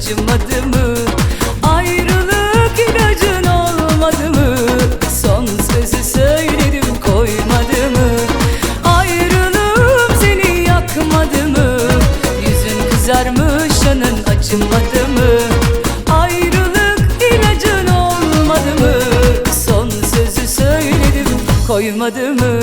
acımadı mı? Ayrılık ilacın olmadı mı? Son sözü söyledim koymadı mı? Ayrılığım seni yakmadı mı? Yüzün kızarmış anın acımadı mı? Ayrılık ilacın olmadı mı? Son sözü söyledim koymadı mı?